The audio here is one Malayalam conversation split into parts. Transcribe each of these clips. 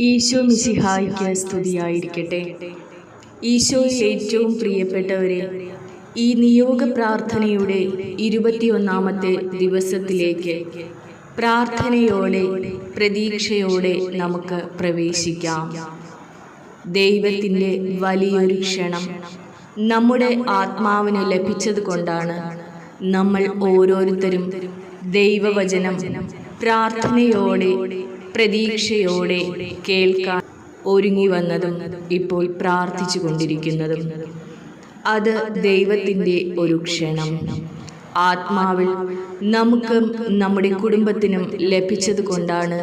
ഈശോ മിശിഹായിക്ക് സ്തുതിയായിരിക്കട്ടെ. ഈശോയിൽ ഏറ്റവും പ്രിയപ്പെട്ടവരെ ഈ നിയോഗ പ്രാർത്ഥനയുടെ ഇരുപത്തിയൊന്നാമത്തെ ദിവസത്തിലേക്ക് പ്രാർത്ഥനയോടെ പ്രതീക്ഷയോടെ നമുക്ക് പ്രവേശിക്കാം. ദൈവത്തിന്റെ വലിയൊരു ക്ഷണം നമ്മുടെ ആത്മാവിന് ലഭിച്ചത് കൊണ്ടാണ് നമ്മൾ ഓരോരുത്തരും ദൈവവചനം പ്രാർത്ഥനയോടെ പ്രതീക്ഷയോടെ കേൾക്കാൻ ഒരുങ്ങി വന്നതും ഇപ്പോൾ പ്രാർത്ഥിച്ചു കൊണ്ടിരിക്കുന്നതും. അത് ദൈവത്തിന്റെ ഒരു ക്ഷണം. ആത്മാവിൽ നമുക്കും നമ്മുടെ കുടുംബത്തിനും ലഭിച്ചത് കൊണ്ടാണ്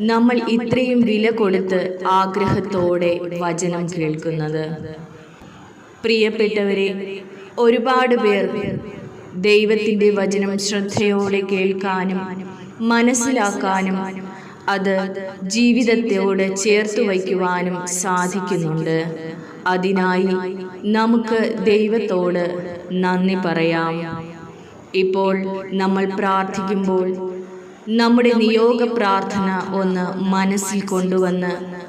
നമ്മൾ ഇത്രയും വില കൊടുത്ത് ആഗ്രഹത്തോടെ വചനം കേൾക്കുന്നത്. പ്രിയപ്പെട്ടവരെ ഒരുപാട് പേർ ദൈവത്തിന്റെ വചനം ശ്രദ്ധയോടെ കേൾക്കാനും മനസ്സിലാക്കാനും അത് ജീവിതത്തോട് ചേർത്തു വയ്ക്കുവാനും സാധിക്കുന്നുണ്ട്. അതിനായി നമുക്ക് ദൈവത്തോട് നന്ദി പറയാം. ഇപ്പോൾ നമ്മൾ പ്രാർത്ഥിക്കുമ്പോൾ നമ്മുടെ നിയോഗ പ്രാർത്ഥന ഒന്ന് മനസ്സിൽ കൊണ്ടുവന്ന്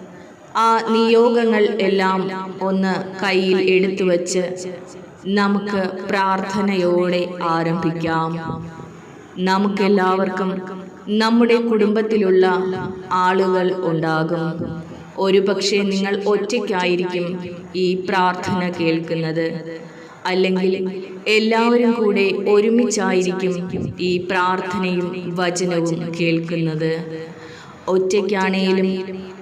ആ നിയോഗങ്ങൾ എല്ലാം ഒന്ന് കയ്യിൽ എടുത്തു വച്ച് നമുക്ക് പ്രാർത്ഥനയോടെ ആരംഭിക്കാം. നമുക്കെല്ലാവർക്കും നമ്മുടെ കുടുംബത്തിലുള്ള ആളുകൾ ഉണ്ടാകും. ഒരുപക്ഷെ നിങ്ങൾ ഒറ്റയ്ക്കായിരിക്കും ഈ പ്രാർത്ഥന കേൾക്കുന്നത്. അല്ലെങ്കിൽ എല്ലാവരും കൂടെ ഒരുമിച്ചായിരിക്കും ഈ പ്രാർത്ഥനയും വചനവും കേൾക്കുന്നത്. ഒറ്റയ്ക്കാണേലും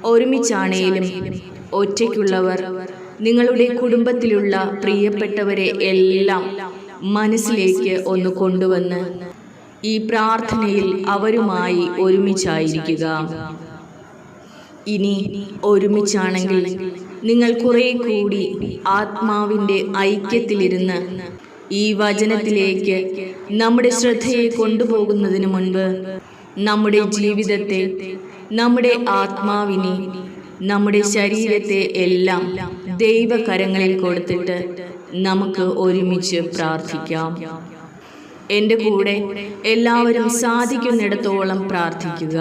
ഒരുമിച്ചാണേലും ഒറ്റയ്ക്കുള്ളവർ നിങ്ങളുടെ കുടുംബത്തിലുള്ള പ്രിയപ്പെട്ടവരെ എല്ലാം മനസ്സിലേക്ക് ഒന്ന് കൊണ്ടുവന്ന് ഈ പ്രാർത്ഥനയിൽ അവരുമായി ഒരുമിച്ചായിരിക്കുക. ഇനി ഒരുമിച്ചാണെങ്കിൽ നിങ്ങൾ കുറെ കൂടി ആത്മാവിന്റെ ഐക്യത്തിലിരുന്ന് ഈ വചനത്തിലേക്ക് നമ്മുടെ ശ്രദ്ധയെ കൊണ്ടുപോകുന്നതിന് മുൻപ് നമ്മുടെ ജീവിതത്തെ നമ്മുടെ ആത്മാവിനെ നമ്മുടെ ശരീരത്തെ എല്ലാം ദൈവകരങ്ങളിൽ കൊടുത്തിട്ട് നമുക്ക് ഒരുമിച്ച് പ്രാർത്ഥിക്കാം. എന്റെ കൂടെ എല്ലാവരും സാധിക്കുന്നിടത്തോളം പ്രാർത്ഥിക്കുക.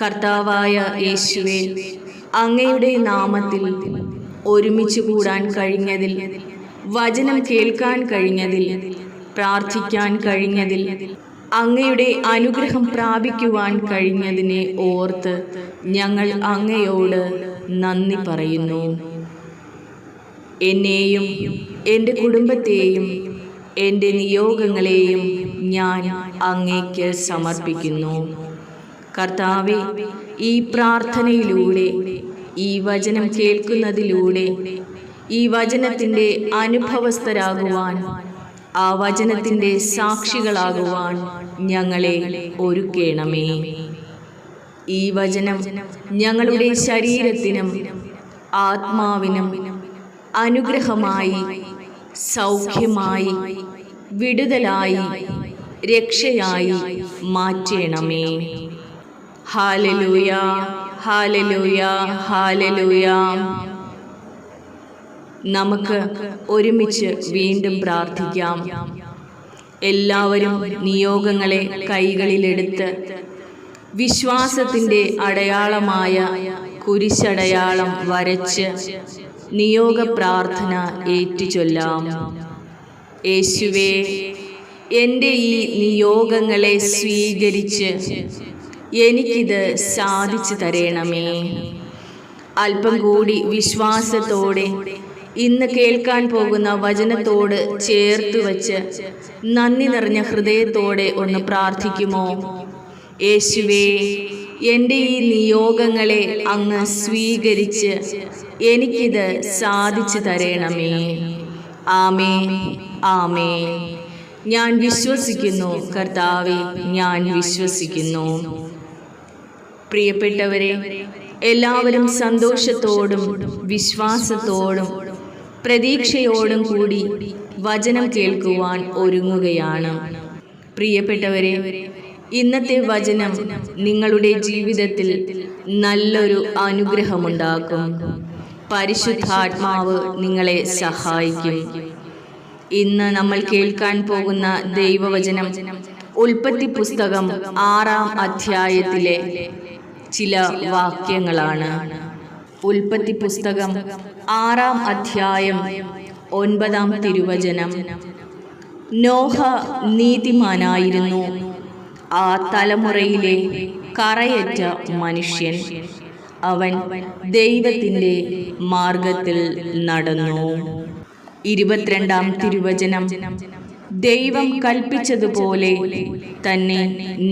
കർത്താവായ യേശുവെ അങ്ങയുടെ നാമത്തിൽ ഒരുമിച്ച് കൂടാൻ കഴിഞ്ഞതിൽ വചനം കേൾക്കാൻ കഴിഞ്ഞതിൽ പ്രാർത്ഥിക്കാൻ കഴിഞ്ഞതിൽ അങ്ങയുടെ അനുഗ്രഹം പ്രാപിക്കുവാൻ കഴിഞ്ഞതിനെ ഓർത്ത് ഞങ്ങൾ അങ്ങയോട് നന്ദി പറയുന്നു. എന്നെയും എന്റെ കുടുംബത്തെയും എന്റെ നിയോഗങ്ങളെയും ഞാൻ അങ്ങേക്ക് സമർപ്പിക്കുന്നു. കർത്താവെ ഈ പ്രാർത്ഥനയിലൂടെ ഈ വചനം കേൾക്കുന്നതിലൂടെ ഈ വചനത്തിന്റെ അനുഭവസ്ഥരാകുവാൻ ആ വചനത്തിന്റെ സാക്ഷികളാകുവാൻ ഞങ്ങളെ ഒരുക്കേണമേ. ഈ വചനം ഞങ്ങളുടെ ശരീരത്തിനും ആത്മാവിനും അനുഗ്രഹമായി സൗഖ്യമായി വിടുതലായി രക്ഷയായി മാറ്റണമേ. Hallelujah hallelujah hallelujah. നമുക്ക് ഒരുമിച്ച് വീണ്ടും പ്രാർത്ഥിക്കാം. എല്ലാവരും നിയോഗങ്ങളെ കൈകളിലെടുത്ത് വിശ്വാസത്തിന്റെ അടയാളമായ കുരിശടയാളം വരച്ച് നിയോഗ പ്രാർത്ഥന ഏറ്റുചൊല്ലാം. യേശുവേ എന്റെ ഈ നിയോഗങ്ങളെ സ്വീകരിച്ച് എനിക്കിത് സാധിച്ചു തരണമേ. അല്പം കൂടി വിശ്വാസത്തോടെ ഇന്ന് കേൾക്കാൻ പോകുന്ന വചനത്തോട് ചേർത്ത് വച്ച് നന്ദി നിറഞ്ഞ ഹൃദയത്തോടെ ഒന്ന് പ്രാർത്ഥിക്കുമോ? യേശുവേ എന്റെ ഈ നിയോഗങ്ങളെ അങ്ങ് സ്വീകരിച്ച് എനിക്കിത് സാധിച്ചു തരണമേ. ആമേ ആമേ ഞാൻ വിശ്വസിക്കുന്നു. കർത്താവെ ഞാൻ വിശ്വസിക്കുന്നു. പ്രിയപ്പെട്ടവരെ എല്ലാവരും സന്തോഷത്തോടും വിശ്വാസത്തോടും പ്രതീക്ഷയോടും കൂടി വചനം കേൾക്കുവാൻ ഒരുങ്ങുകയാണ്. പ്രിയപ്പെട്ടവരെ ഇന്നത്തെ വചനം നിങ്ങളുടെ ജീവിതത്തിൽ നല്ലൊരു അനുഗ്രഹമുണ്ടാക്കും. പരിശുദ്ധാത്മാവ് നിങ്ങളെ സഹായിക്കും. ഇന്ന് നമ്മൾ കേൾക്കാൻ പോകുന്ന ദൈവവചനം ഉൽപ്പത്തി പുസ്തകം ആറാം അധ്യായത്തിലെ ചില വാക്യങ്ങളാണ്. ഉൽപ്പത്തി പുസ്തകം ആറാം അധ്യായം ഒൻപതാം തിരുവചനം. നോഹ നീതിമാനായിരുന്നു. ആ തലമുറയിലെ കറയറ്റ മനുഷ്യൻ. അവൻ ദൈവത്തിന്റെ മാർഗത്തിൽ നടന്നു. ഇരുപത്തിരണ്ടാം തിരുവചനം. ദൈവം കൽപ്പിച്ചതുപോലെ തന്നെ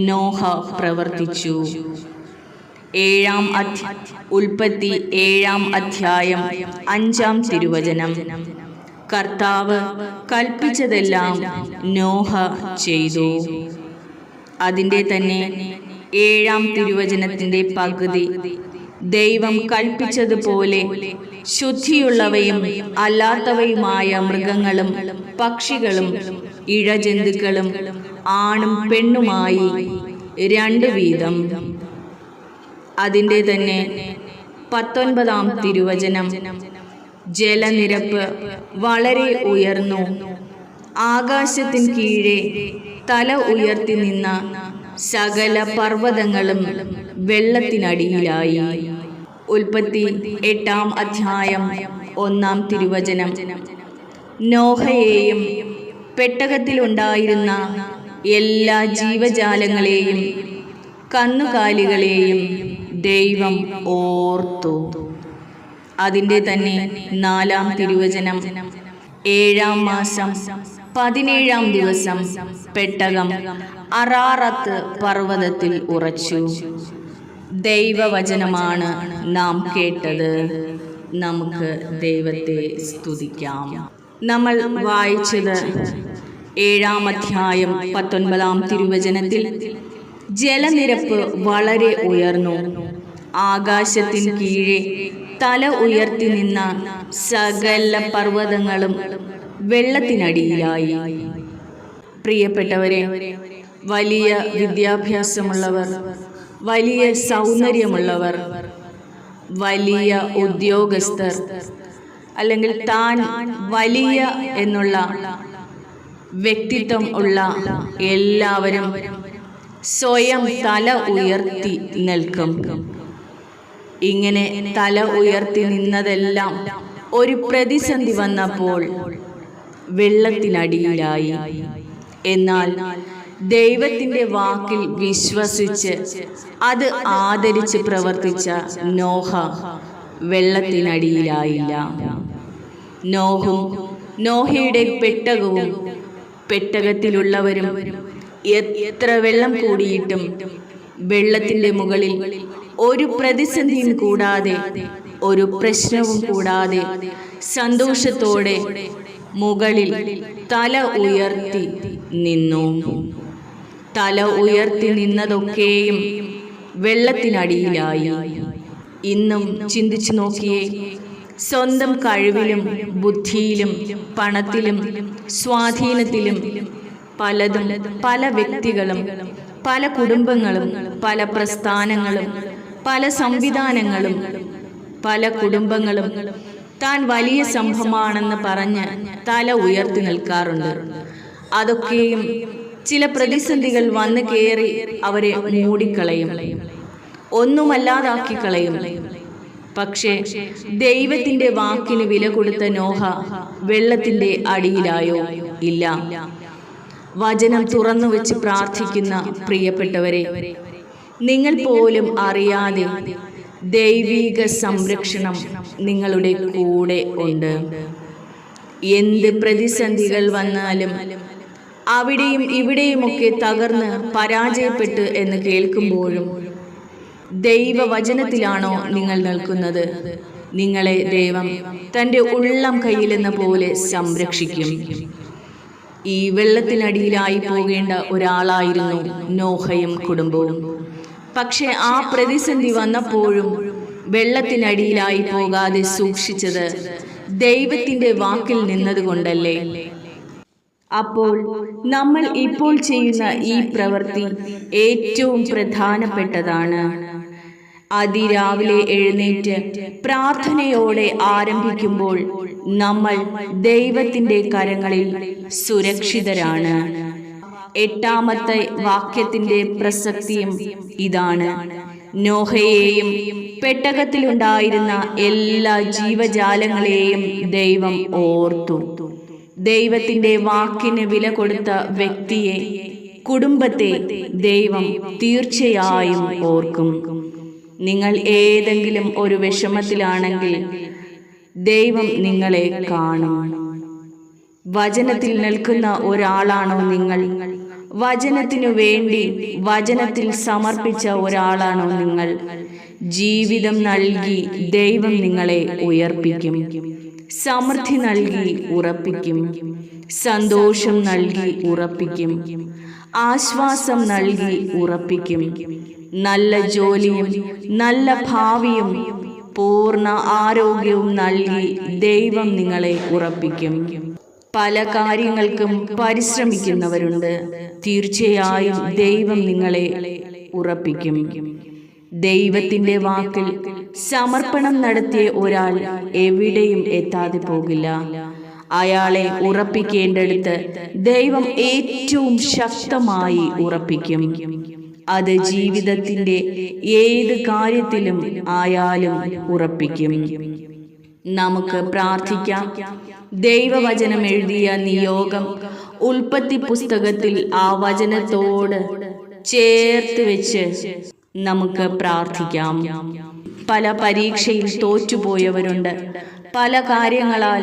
നോഹ പ്രവർത്തിച്ചു. ഏഴാം ഉൽപ്പത്തി ഏഴാം അധ്യായം അഞ്ചാം തിരുവചനം. കർത്താവ് കൽപ്പിച്ചതെല്ലാം നോഹ ചെയ്തു. അതിന്റെ തന്നെ ഏഴാം തിരുവചനത്തിന്റെ പകുതി ദൈവം കൽപ്പിച്ചതുപോലെ ശുദ്ധിയുള്ളവയും അല്ലാത്തവയുമായ മൃഗങ്ങളും പക്ഷികളും ഇഴജന്തുക്കളും ആണും പെണ്ണുമായി രണ്ടു വീതം. അതിന്റെ തന്നെ പത്തൊൻപതാം തിരുവചനം. ജലനിരപ്പ് വളരെ ഉയർന്നു. ആകാശത്തിന് കീഴെ തല ഉയർത്തി നിന്ന സകല പർവതങ്ങളും വെള്ളത്തിനടിയിലായി. ഉൽപ്പത്തി എട്ടാം അധ്യായം ഒന്നാം തിരുവചനം. നോഹയെയും പെട്ടകത്തിലുണ്ടായിരുന്ന എല്ലാ ജീവജാലങ്ങളെയും കന്നുകാലികളെയും ദൈവം ഓർത്തു. അതിന്റെ തന്നെ നാലാം തിരുവചനം. ഏഴാം മാസം പതിനേഴാം ദിവസം പെട്ടകം അറാറത്ത് പർവതത്തിൽ ഉറച്ചു. ദൈവവചനമാണ് നാം കേട്ടത്. നമുക്ക് ദൈവത്തെ സ്തുതിക്കാം. നമ്മൾ വായിച്ചത് ഏഴാം അധ്യായം പത്തൊൻപതാം തിരുവചനത്തിൽ ജലനിരപ്പ് വളരെ ഉയർന്നു. ആകാശത്തിൻ കീഴെ തല ഉയർത്തി നിന്ന സകല പർവതങ്ങളും വെള്ളത്തിനടിയിലായി. പ്രിയപ്പെട്ടവരെ വലിയ വിദ്യാഭ്യാസമുള്ളവർ വലിയ സൗന്ദര്യമുള്ളവർ വലിയ ഉദ്യോഗസ്ഥർ അല്ലെങ്കിൽ താൻ വലിയ എന്നുള്ള വ്യക്തിത്വം ഉള്ള എല്ലാവരും സ്വയം തല ഉയർത്തി നിൽക്കും. ഇങ്ങനെ തല ഉയർത്തി നിന്നതെല്ലാം ഒരു പ്രതിസന്ധി വന്നപ്പോൾ വെള്ളത്തിനടിയിലായി. എന്നാൽ ദൈവത്തിന്റെ വാക്കിൽ വിശ്വസിച്ച് അത് ആദരിച്ച് പ്രവർത്തിച്ച നോഹ വെള്ളത്തിനടിയിലായില്ല. നോഹും നോഹയുടെ പെട്ടകവും പെട്ടകത്തിലുള്ളവരും എത്ര വെള്ളം കൂടിയിട്ടും വെള്ളത്തിന്റെ മുകളിൽ ഒരു പ്രതിസന്ധിയും കൂടാതെ ഒരു പ്രശ്നവും കൂടാതെ സന്തോഷത്തോടെ മുകളിൽ തല ഉയർത്തി നിന്നു. തല ഉയർത്തി നിന്നതൊക്കെയും വെള്ളത്തിനടിയിലായി. ഇന്നും ചിന്തിച്ചു നോക്കിയേ സ്വന്തം കഴിവിലും ബുദ്ധിയിലും പണത്തിലും സ്വാധീനത്തിലും പലതും പല വ്യക്തികളും പല കുടുംബങ്ങളും പല പ്രസ്ഥാനങ്ങളും പല സംവിധാനങ്ങളും പല കുടുംബങ്ങളും താൻ വലിയ സംഭവമാണെന്ന് പറഞ്ഞ് തല ഉയർത്തി നിൽക്കാറുണ്ട്. അതൊക്കെയും ചില പ്രതിസന്ധികൾ വന്നു കയറി അവരെ മൂടിക്കളയും. ഒന്നുമല്ലാതാക്കി കളയും. പക്ഷേ ദൈവത്തിന്റെ വാക്കിന് വില കൊടുത്ത നോഹ വെള്ളത്തിന്റെ അടിയിലായോ? ഇല്ല. വചനം തുറന്നു വെച്ച് പ്രാർത്ഥിക്കുന്ന പ്രിയപ്പെട്ടവരെ നിങ്ങൾ പോലും അറിയാതെ ദൈവീക സംരക്ഷണം നിങ്ങളുടെ കൂടെ ഉണ്ട്. എന്ത് പ്രതിസന്ധികൾ വന്നാലും അവിടെയും ഇവിടെയുമൊക്കെ തകർന്ന് പരാജയപ്പെട്ട് എന്ന് കേൾക്കുമ്പോഴും ദൈവവചനത്തിലാണോ നിങ്ങൾ നിൽക്കുന്നത് നിങ്ങളെ ദൈവം തന്റെ ഉള്ളം കയ്യിലെന്ന പോലെ സംരക്ഷിക്കും. ഈ വെള്ളത്തിനടിയിലായി പോകേണ്ട ഒരാളായിരുന്നു നോഹയും കുടുംബവും. പക്ഷെ ആ പ്രതിസന്ധി വന്നപ്പോഴും വെള്ളത്തിനടിയിലായി പോകാതെ സൂക്ഷിച്ചത് ദൈവത്തിന്റെ വാക്കിൽ നിന്നതുകൊണ്ടല്ലേ? അപ്പോൾ നമ്മൾ ഇപ്പോൾ ചെയ്യുന്ന ഈ പ്രവൃത്തി ഏറ്റവും പ്രധാനപ്പെട്ടതാണ്. അതിരാവിലെ എഴുന്നേറ്റ് പ്രാർത്ഥനയോടെ ആരംഭിക്കുമ്പോൾ നമ്മൾ ദൈവത്തിന്റെ കരങ്ങളിൽ സുരക്ഷിതരാണ്. എട്ടാമത്തെ വാക്യത്തിന്റെ പ്രസക്തിയും ഇതാണ്. നോഹയെയും പെട്ടകത്തിലുണ്ടായിരുന്ന എല്ലാ ജീവജാലങ്ങളെയും ദൈവം ഓർത്തു. ദൈവത്തിന്റെ വാക്കിന് വില കൊടുത്ത വ്യക്തിയെ കുടുംബത്തെ ദൈവം തീർച്ചയായും ഓർക്കും. നിങ്ങൾ ഏതെങ്കിലും ഒരു വിഷമത്തിലാണെങ്കിൽ ദൈവം നിങ്ങളെ കാണും. വചനത്തിൽ നിൽക്കുന്ന ഒരാളാണോ നിങ്ങൾ? വചനത്തിനു വേണ്ടി വചനത്തിൽ സമർപ്പിച്ച ഒരാളാണോ നിങ്ങൾ? ജീവിതം നൽകി ദൈവം നിങ്ങളെ ഉയർപ്പിക്കും. സമൃദ്ധി നൽകി ഉറപ്പിക്കും. സന്തോഷം നൽകി ഉറപ്പിക്കും. ആശ്വാസം നൽകി ഉറപ്പിക്കും. നല്ല ജോലിയും നല്ല ഭാവിയും പൂർണ ആരോഗ്യവും നൽകി ദൈവം നിങ്ങളെ ഉറപ്പിക്കും. പല കാര്യങ്ങൾക്കും പരിശ്രമിക്കുന്നവരുണ്ട്. തീർച്ചയായും ദൈവം നിങ്ങളെ ഉറപ്പിക്കും. ദൈവത്തിന്റെ വാക്കിൽ സമർപ്പണം നടത്തിയ ഒരാൾ എവിടെയും എത്താതെ പോകില്ല. അയാളെ ഉറപ്പിക്കേണ്ടടുത്ത് ദൈവം ഏറ്റവും ശക്തമായി ഉറപ്പിക്കും. അത് ജീവിതത്തിന്റെ ഏത് കാര്യത്തിലും ആയാലും ഉറപ്പിക്കും. നമുക്ക് പ്രാർത്ഥിക്കാം. ദൈവവചനം എഴുതിയ നിയോഗം ഉൽപ്പത്തി പുസ്തകത്തിൽ ആ വചനത്തോട് ചേർത്ത് വെച്ച് നമുക്ക് പ്രാർത്ഥിക്കാം. പല പരീക്ഷയിൽ തോറ്റുപോയവരുണ്ട്. പല കാര്യങ്ങളാൽ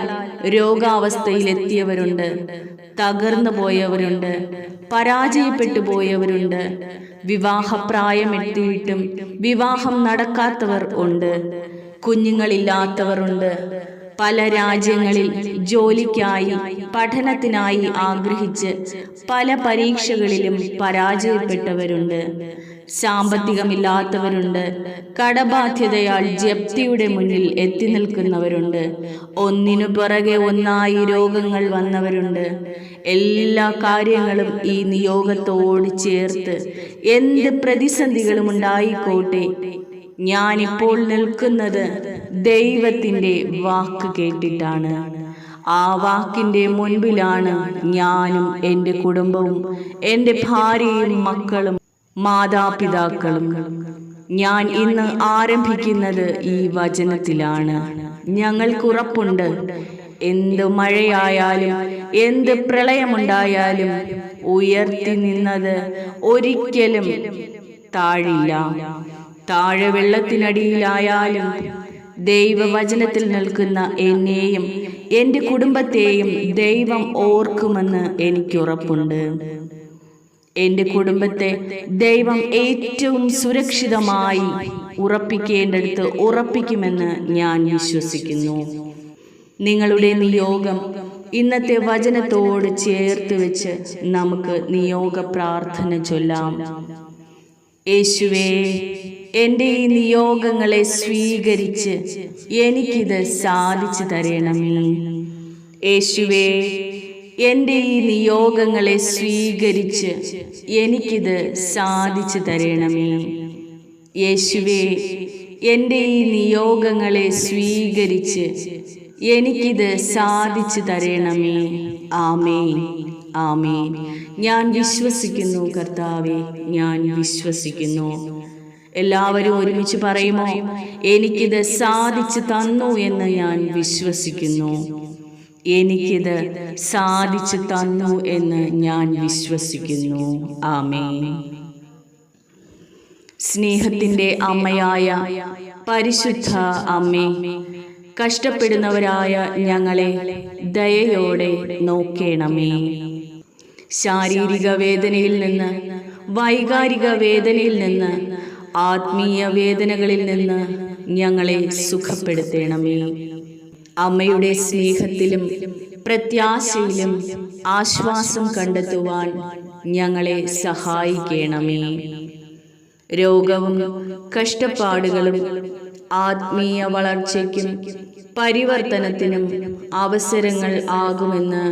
രോഗാവസ്ഥയിലെത്തിയവരുണ്ട്. തകർന്നു പോയവരുണ്ട്. പരാജയപ്പെട്ടു പോയവരുണ്ട്. വിവാഹപ്രായം എത്തിയിട്ടും വിവാഹം നടക്കാത്തവർ ഉണ്ട്. കുഞ്ഞുങ്ങളില്ലാത്തവരുണ്ട്. പല രാജ്യങ്ങളിൽ ജോലിക്കായി പഠനത്തിനായി ആഗ്രഹിച്ച് പല പരീക്ഷകളിലും പരാജയപ്പെട്ടവരുണ്ട്. സാമ്പത്തികമില്ലാത്തവരുണ്ട്. കടബാധ്യതയാൽ ജപ്തിയുടെ മുന്നിൽ എത്തി നിൽക്കുന്നവരുണ്ട്. ഒന്നിനു പുറകെ ഒന്നായി രോഗങ്ങൾ വന്നവരുണ്ട്. എല്ലാ കാര്യങ്ങളും ഈ നിയോഗത്തോട് ചേർത്ത് എന്ത് പ്രതിസന്ധികളും ഉണ്ടായിക്കോട്ടെ. ഞാനിപ്പോൾ നിൽക്കുന്നത് ദൈവത്തിന്റെ വാക്ക് കേട്ടിട്ടാണ്. ആ വാക്കിന്റെ മുൻപിലാണ് ഞാനും എന്റെ കുടുംബവും എന്റെ ഭാര്യയും മക്കളും മാതാപിതാക്കളും ഞാൻ ഇന്ന് ആരംഭിക്കുന്നത് ഈ വചനത്തിലാണ്. ഞങ്ങൾക്കുറപ്പുണ്ട് എന്ത് മഴയായാലും എന്ത് പ്രളയമുണ്ടായാലും ഉയർത്തി നിന്നത് ഒരിക്കലും താഴില്ല. താഴെ വെള്ളത്തിനടിയിലായാലും ദൈവവചനത്തിൽ നിൽക്കുന്ന എന്നെയും എന്റെ കുടുംബത്തെയും ദൈവം ഓർക്കുമെന്ന് എനിക്കുറപ്പുണ്ട് എന്റെ കുടുംബത്തെ ദൈവം ഏറ്റവും സുരക്ഷിതമായി ഉറപ്പിക്കേണ്ടടുത്ത് ഉറപ്പിക്കുമെന്ന് ഞാൻ വിശ്വസിക്കുന്നു. നിങ്ങളുടെ നിയോഗം ഇന്നത്തെ വചനത്തോട് ചേർത്ത് വെച്ച് നമുക്ക് നിയോഗ പ്രാർത്ഥന ചൊല്ലാം. യേശുവേ എന്റെ ഈ നിയോഗങ്ങളെ സ്വീകരിച്ച് എനിക്കിത് സാധിച്ചു തരണമേ. യേശുവേ എന്റെ ഈ നിയോഗങ്ങളെ സ്വീകരിച്ച് എനിക്കിത് സാധിച്ചു തരണമേ. യേശുവേ എന്റെ ഈ നിയോഗങ്ങളെ സ്വീകരിച്ച് എനിക്കിത് സാധിച്ചു തരണമേ. ആമേ ആമേ ഞാൻ വിശ്വസിക്കുന്നു കർത്താവെ ഞാൻ വിശ്വസിക്കുന്നു. എല്ലാവരും ഒരുമിച്ച് പറയുമോ എനിക്കിത് സാധിച്ചു തന്നു എന്ന് ഞാൻ വിശ്വസിക്കുന്നു. എനിക്കിത് സാധിച്ചു തന്നു എന്ന് ഞാൻ വിശ്വസിക്കുന്നു. ആമേ സ്നേഹത്തിന്റെ അമ്മയായ പരിശുദ്ധ അമ്മേ കഷ്ടപ്പെടുന്നവരായ ഞങ്ങളെ ദയയോടെ നോക്കേണമേ. ശാരീരിക വേദനയിൽ നിന്ന് വൈകാരിക വേദനയിൽ നിന്ന് ആത്മീയ വേദനകളിൽ നിന്ന് ഞങ്ങളെ സുഖപ്പെടുത്തണമേ. അമ്മയുടെ സ്നേഹത്തിലും പ്രത്യാശയിലും ആശ്വാസം കണ്ടെത്തുവാൻ ഞങ്ങളെ സഹായിക്കണമേ. രോഗവും കഷ്ടപ്പാടുകളും ആത്മീയ വളർച്ചയ്ക്കും പരിവർത്തനത്തിനും അവസരങ്ങൾ ആകുമെന്ന്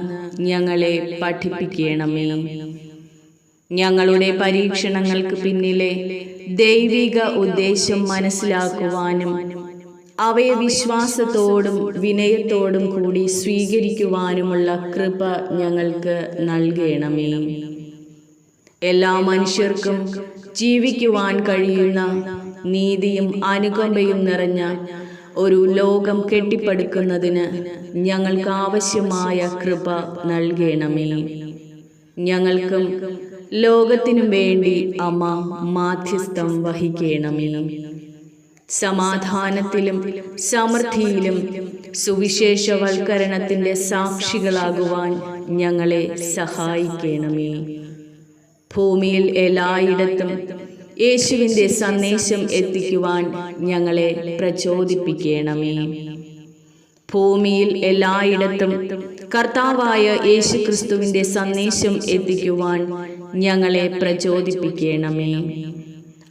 ഞങ്ങളെ പഠിപ്പിക്കണമേ. ഞങ്ങളുടെ പരീക്ഷണങ്ങൾക്ക് പിന്നിലെ ദൈവിക ഉദ്ദേശം മനസ്സിലാക്കുവാനും അവയെ വിശ്വാസത്തോടും വിനയത്തോടും കൂടി സ്വീകരിക്കുവാനുമുള്ള കൃപ ഞങ്ങൾക്ക് നൽകണമേ. എല്ലാ മനുഷ്യർക്കും ജീവിക്കുവാൻ കഴിയുന്ന നീതിയും അനുകമ്പയും നിറഞ്ഞ ഒരു ലോകം കെട്ടിപ്പടുക്കുന്നതിന് ഞങ്ങൾക്ക് ആവശ്യമായ കൃപ നൽകണമേ. ഞങ്ങൾക്കും ലോകത്തിനും വേണ്ടി അമ്മ മാധ്യസ്ഥം വഹിക്കണമേ. സമാധാനത്തിലും സമൃദ്ധിയിലും സുവിശേഷവൽക്കരണത്തിന്റെ സാക്ഷികളാകുവാൻ ഞങ്ങളെ സഹായിക്കണമേ. ഭൂമിയിൽ എല്ലായിടത്തും യേശുവിന്റെ സന്ദേശം എത്തിക്കുവാൻ ഞങ്ങളെ പ്രചോദിപ്പിക്കണമേ. ഭൂമിയിൽ എല്ലായിടത്തും കർത്താവായ യേശു ക്രിസ്തുവിന്റെ സന്ദേശം എത്തിക്കുവാൻ ഞങ്ങളെ പ്രചോദിപ്പിക്കണമേ.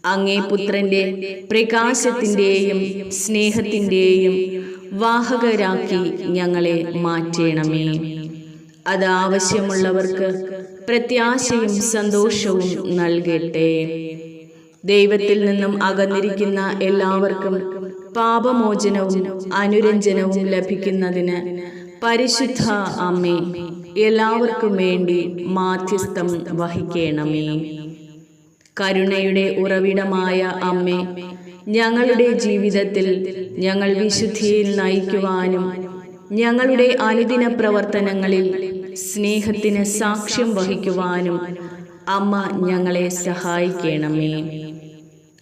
അങ്ങേ പുത്രന്റെ പ്രകാശത്തിന്റെയും സ്നേഹത്തിന്റെയും വാഹകരാക്കി ഞങ്ങളെ മാറ്റണമേ. അത് ആവശ്യമുള്ളവർക്ക് പ്രത്യാശയും സന്തോഷവും നൽകട്ടെ. ദൈവത്തിൽ നിന്നും അകന്നിരിക്കുന്ന എല്ലാവർക്കും പാപമോചനവും അനുരഞ്ജനവും ലഭിക്കുന്നതിന് പരിശുദ്ധ അമ്മേ എല്ലാവർക്കും വേണ്ടി മാധ്യസ്ഥം വഹിക്കണമേ. കരുണയുടെ ഉറവിടമായ അമ്മേ ഞങ്ങളുടെ ജീവിതത്തിൽ ഞങ്ങൾ വിശുദ്ധിയിൽ നയിക്കുവാനും ഞങ്ങളുടെ അനുദിന പ്രവർത്തനങ്ങളിൽ സ്നേഹത്തിന് സാക്ഷ്യം വഹിക്കുവാനും അമ്മ ഞങ്ങളെ സഹായിക്കണമേ.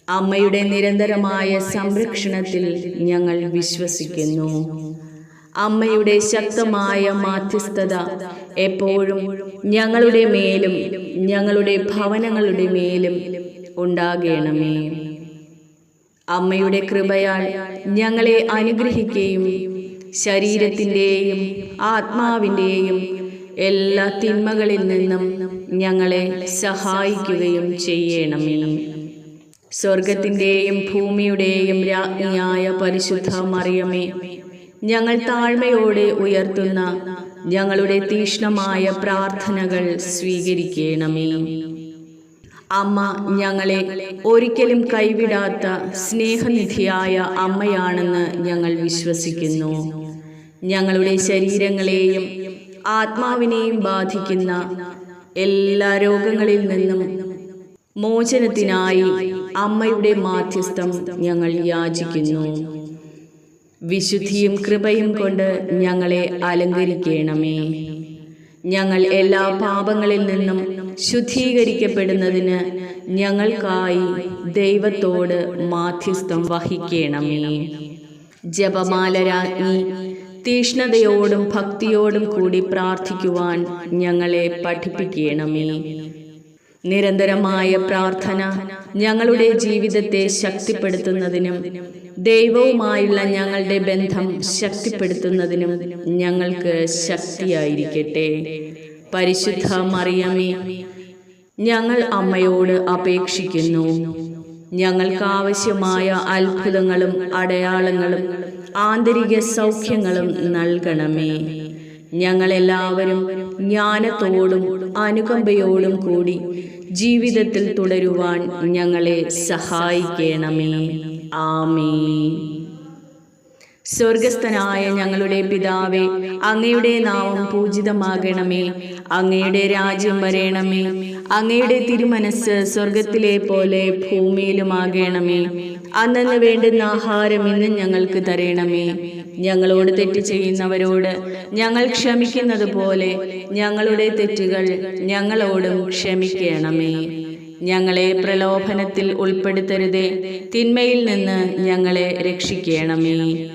അമ്മയുടെ നിരന്തരമായ സംരക്ഷണത്തിൽ ഞങ്ങൾ വിശ്വസിക്കുന്നു. അമ്മയുടെ ശക്തമായ മാധ്യസ്ഥത എപ്പോഴും ഞങ്ങളുടെ മേലും ഞങ്ങളുടെ ഭവനങ്ങളുടെ മേലും ഉണ്ടാകണമേ. അമ്മയുടെ കൃപയാൽ ഞങ്ങളെ അനുഗ്രഹിക്കുകയും ശരീരത്തിന്റെയും ആത്മാവിന്റെയും എല്ലാ തിന്മകളിൽ നിന്നും ഞങ്ങളെ സഹായിക്കുകയും ചെയ്യണമേ. സ്വർഗത്തിന്റെയും ഭൂമിയുടെയും രാജ്ഞിയായ പരിശുദ്ധ മറിയമേ ഞങ്ങൾ താഴ്മയോടെ ഉയർത്തുന്ന ഞങ്ങളുടെ തീക്ഷ്ണമായ പ്രാർത്ഥനകൾ സ്വീകരിക്കണമേ. അമ്മ ഞങ്ങളെ ഒരിക്കലും കൈവിടാത്ത സ്നേഹനിധിയായ അമ്മയാണെന്ന് ഞങ്ങൾ വിശ്വസിക്കുന്നു. ഞങ്ങളുടെ ശരീരങ്ങളെയും ആത്മാവിനെയും ബാധിക്കുന്ന എല്ലാ രോഗങ്ങളിൽ നിന്നും മോചനത്തിനായി അമ്മയുടെ മാധ്യസ്ഥം ഞങ്ങൾ യാചിക്കുന്നു. വിശുദ്ധിയും കൃപയും കൊണ്ട് ഞങ്ങളെ അലങ്കരിക്കണമേ. ഞങ്ങൾ എല്ലാ പാപങ്ങളിൽ നിന്നും ശുദ്ധീകരിക്കപ്പെടുന്നതിന് ഞങ്ങൾക്കായി ദൈവത്തോട് മാധ്യസ്ഥം വഹിക്കണമേ. ജപമാല രാജ്ഞി തീഷ്ണതയോടും ഭക്തിയോടും കൂടി പ്രാർത്ഥിക്കുവാൻ ഞങ്ങളെ പഠിപ്പിക്കണമേ. നിരന്തരമായ പ്രാർത്ഥന ഞങ്ങളുടെ ജീവിതത്തെ ശക്തിപ്പെടുത്തുന്നതിനും ദൈവവുമായുള്ള ഞങ്ങളുടെ ബന്ധം ശക്തിപ്പെടുത്തുന്നതിനും ഞങ്ങൾക്ക് ശക്തിയായിരിക്കട്ടെ. പരിശുദ്ധ മറിയമേ ഞങ്ങൾ അമ്മയോട് അപേക്ഷിക്കുന്നു. ഞങ്ങൾക്ക് ആവശ്യമായ അത്ഭുതങ്ങളും അടയാളങ്ങളും ആന്തരിക സൗഖ്യങ്ങളും നൽകണമേ. ഞങ്ങളെല്ലാവരും ജ്ഞാനത്തോടും അനുകമ്പയോടും കൂടി ജീവിതത്തിൽ തുടരുവാൻ ഞങ്ങളെ സഹായിക്കണമേ. ആമേ സ്വർഗസ്ഥനായ ഞങ്ങളുടെ പിതാവേ അങ്ങയുടെ നാമം പൂജിതമാകണമേ. അങ്ങയുടെ രാജ്യം വരേണമേ. അങ്ങയുടെ തിരുമനസ് സ്വർഗത്തിലെ പോലെ ഭൂമിയിലുമാകണമേ. അന്നു വേണ്ടുന്ന ആഹാരം ഇന്ന് ഞങ്ങൾക്ക് തരണമേ. ഞങ്ങളോട് തെറ്റ് ചെയ്യുന്നവരോട് ഞങ്ങൾ ക്ഷമിക്കുന്നത് പോലെ ഞങ്ങളുടെ തെറ്റുകൾ ഞങ്ങളോടും ക്ഷമിക്കണമേ. ഞങ്ങളെ പ്രലോഭനത്തിൽ ഉൾപ്പെടുത്തരുതേ. തിന്മയിൽ നിന്ന് ഞങ്ങളെ രക്ഷിക്കണമേ.